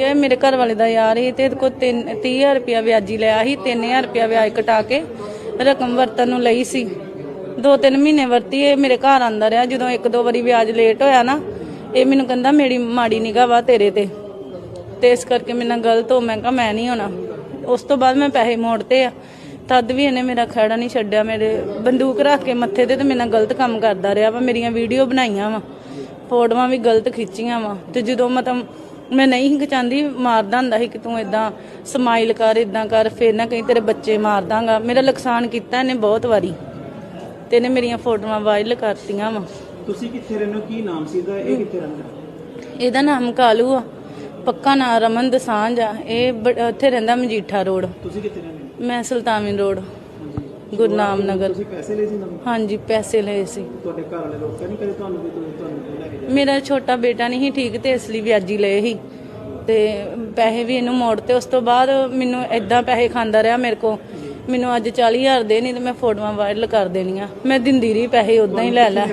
ਇਹ ਮੇਰੇ ਘਰ ਵਾਲੇ ਦਾ ਯਾਰ ਸੀ ਤੇ ਇਹਦੇ ਕੋਲ 30000 ਰੁਪਇਆ ਵਿਆਜੀ ਲਿਆ ਸੀ 3000 ਰੁਪਇਆ ਵਿਆਜ ਕਟਾ ਕੇ ਰਕਮ ਵਰਤਨ ਨੂੰ ਲਈ ਸੀ। ਦੋ ਤਿੰਨ ਮਹੀਨੇ ਵਰਤੀ, ਇਹ ਮੇਰੇ ਘਰ ਆਂਦਾ ਰਿਹਾ। ਜਦੋਂ ਇੱਕ ਦੋ ਵਾਰੀ ਵਿਆਜ ਲੇਟ ਹੋਇਆ ਨਾ, ਇਹ ਮੈਨੂੰ ਕਹਿੰਦਾ, ਮੇਰੀ ਮਾੜੀ ਨਿਗਾਹ ਵਾ ਤੇਰੇ ਤੇ। ਤੇ ਇਸ ਕਰਕੇ ਮੇਰੇ ਨਾਲ ਗਲਤ ਹੋ, ਮੈਂ ਕਿਹਾ, ਮੈਂ ਨਹੀਂ ਹੋਣਾ। ਉਸ ਤੋਂ ਬਾਅਦ ਮੈਂ ਪੈਸੇ ਮੋੜਤੇ ਆ। ਤਦ ਵੀ ਇਹਨੇ ਮੇਰਾ ਖੜਾ ਨਹੀਂ ਛੱਡਿਆ। ਮੇਰੇ ਬੰਦੂਕ ਰੱਖ ਕੇ ਮੱਥੇ ਤੇ ਤੇ ਮੇਰੇ ਨਾਲ ਗਲਤ ਕੰਮ ਕਰਦਾ ਰਿਹਾ ਵਾ। ਮੇਰੀਆਂ ਵੀਡੀਓ ਬਣਾਈਆਂ ਵਾ। ਫੋਟੋਆਂ ਵੀ ਗਲਤ ਖਿੱਚੀਆਂ ਵਾ। ਤੇ ਜਦੋਂ ਮਤਲਬ ਮੈਂ ਨਹੀਂ ਚਾਹੁੰਦੀ ਮਾਰਦਾ ਹੁੰਦਾ ਸੀ ਕਿ ਤੂੰ ਇਦਾਂ ਸਮਾਈਲ ਕਰ ਇਦਾਂ ਕਰ ਫੇਰ ਨਾ ਕਹੀਂ ਤੇਰੇ ਬੱਚੇ ਮਾਰ ਦਾਂਗਾ। ਮੇਰਾ ਨੁਕਸਾਨ ਕੀਤਾ ਇਹਨੇ ਬਹੁਤ ਵਾਰੀ। ਤੇ ਇਹਨੇ ਮੇਰੀਆਂ ਫੋਟੋਆਂ ਵਾਇਰਲ ਕਰਤੀਆਂ ਵਾ। ਤੁਸੀਂ ਕਿੱਥੇ ਰਹਿੰਦੇ ਹੋ? ਕੀ ਨਾਮ ਸੀ ਇਹਦਾ ਇਹ ਕਿੱਥੇ ਰਹਿੰਦਾ? ਇਹਦਾ ਨਾਮ ਕਾਲੂ ਆ। ਪੱਕਾ ਨਾਂ ਰਮਨ ਦਸਾਂਝ ਆ। ਇਹ ਬ- ਉੱਥੇ ਰਹਿੰਦਾ ਮਜੀਠਾ ਰੋਡ। ਤੁਸੀਂ ਕਿੱਥੇ ਰਹਿੰਦੇ ਹੋ? ਮੈਂ ਸੁਲਤਾਨਵਿੰਦ ਰੋਡ। ਗੁਰਨਾਮ ਨਗਰ ਤੁਸੀਂ ਪੈਸੇ ਲਏ ਸੀ ਨਵੇਂ ਹਾਂਜੀ ਪੈਸੇ ਲਏ ਸੀ। ਤੁਹਾਡੇ ਘਰ ਵਾਲੇ ਰੋਕਿਆ ਨਹੀਂ ਕਰੇ ਤੁਹਾਨੂੰ ਵੀ ਤੁਸੀਂ ਤੁਹਾਨੂੰ ਲੈ ਕੇ ਜਾ ਮੇਰਾ ਛੋਟਾ ਬੇਟਾ ਨਹੀਂ ਸੀ ਠੀਕ ਤੇ ਇਸ ਲਈ ਵਿਆਜੀ ਲਏ ਸੀ। ਤੇ ਪੈਸੇ ਵੀ ਇਹਨੂੰ ਮੋੜ ਤੇ ਉਸ ਤੋਂ ਬਾਅਦ ਮੈਨੂੰ ਇਦਾਂ ਪੈਸੇ ਖਾਂਦਾ ਰਿਹਾ ਮੇਰੇ ਕੋ ਮੈਨੂੰ ਅੱਜ 40000 ਦੇ ਨਹੀਂ ਤੇ ਮੈਂ ਫੋਟੋਆਂ ਵਾਇਰਲ ਕਰ ਦੇਣੀਆਂ। ਮੈਂ ਦਿੰਦੀ ਰਹੀ ਪੈਸੇ ਉਦਾਂ ਹੀ ਲੈ ਲੈ।